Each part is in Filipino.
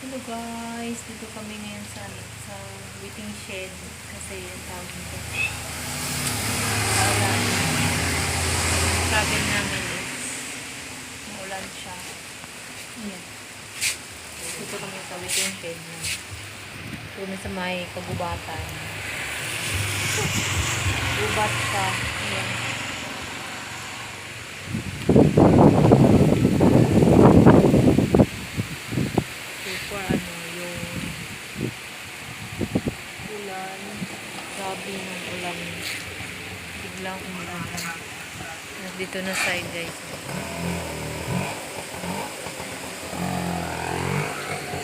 Hello guys, dito kami ngayon sa, sa waiting shed kasi yung tawag nito. Maulan. Sabi namin is maulan siya. Ayan. Dito kami sa waiting shed na. Doon sa may kagubatan. Gubat siya. Ayan. Super ano yung ulan grabe ng ulan. Biglang umulan dito na side guys.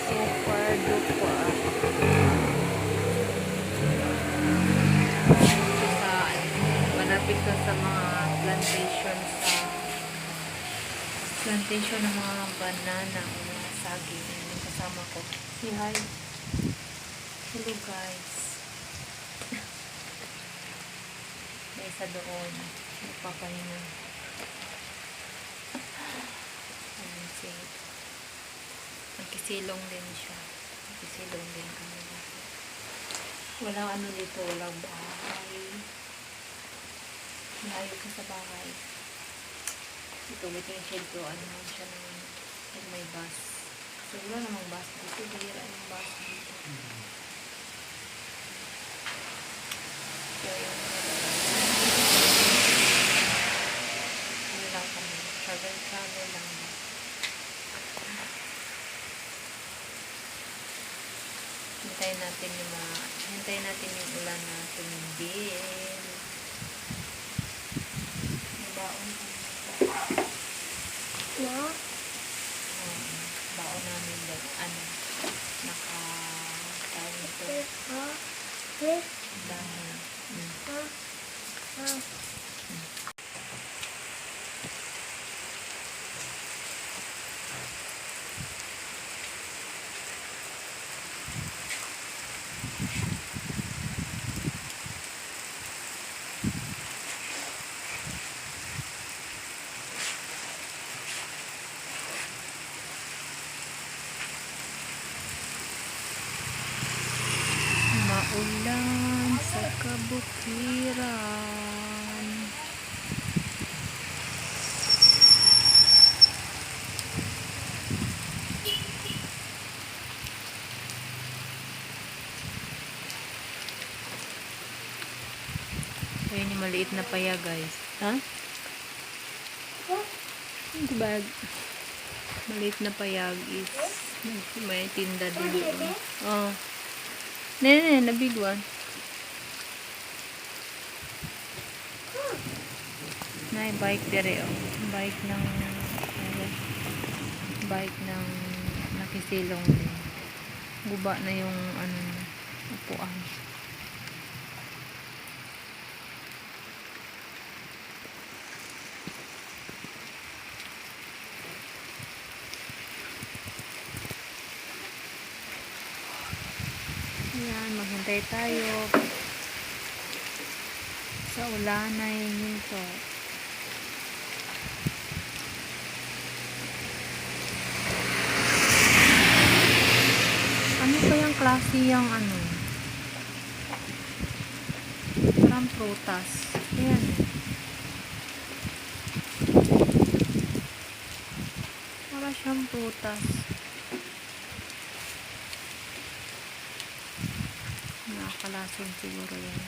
Super duper Dito sa ano, malapit ka sa mga plantation sa plantation ng mga banana mga saging kasama ko. Si hi. Hello guys. May isa doon. Nagpapahinga. Ayun si nagkisilong din siya. Nagkisilong din kami walang ano dito walang bahay. Layo ka sa bahay. Ito, ito yung shed ko. Ano naman siya yung may bus. So, wala namang bus dito. Bihira yung bus dito. So, yun. Ano lang kami. Travel, travel lang. Hintayin natin yung mga, hintayin natin yung ulan na tumigil. Baon kami. No? um, baon namin doon, ano, naka, tawag ito, Ha? Eh? dahil, mm, Maulan sa kabukiran. Ayun yung maliit na paya guys. Ha? Hindi ba? Maliit na payag is may tinda din. Oh. Nene, the big one. May bike dire oh. Bike ng ano, bike ng nakisilong. Guba na yung ano Ayan, maghintay tayo sa ulanay nito. Ano pa yung klase yung ano? Parang prutas. Ayan. Para siyang prutas. Nakakalason siguro yan.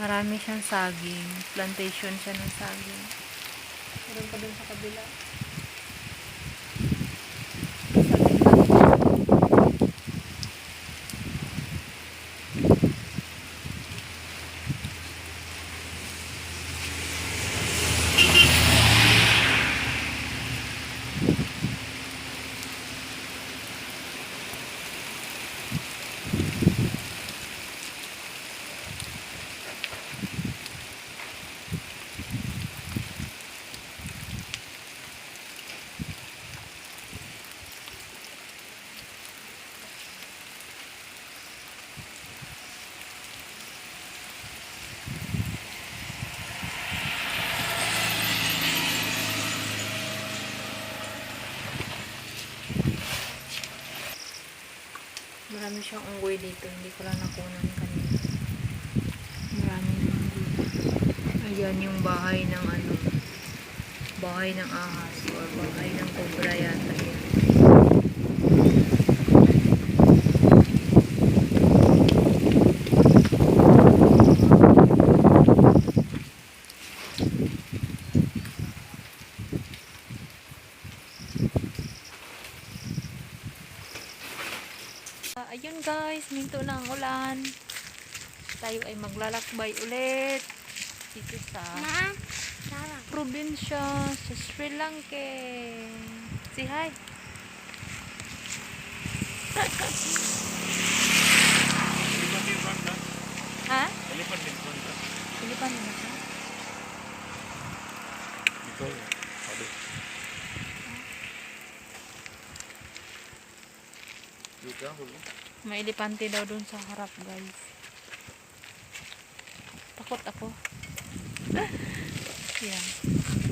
Marami siyang saging. Plantation siya ng saging. Meron pa dun sa kabila. Marami siyang unggoy dito. Hindi ko lang nakunan kanina. Maraming unggoy. Ayan yung bahay ng ano. Bahay ng ahas or bahay ng cobra yata yan. Ah, ayun guys, minto na ang ulan. Tayo ay maglalakbay ulit dito sa Ma, probinsya sa Sri Lanka. Say hi. Ha? Elephant in front, huh? Pilipan mo na siya. Because, Ado. May elepante daw dun sa harap guys. Takot ako. Yan.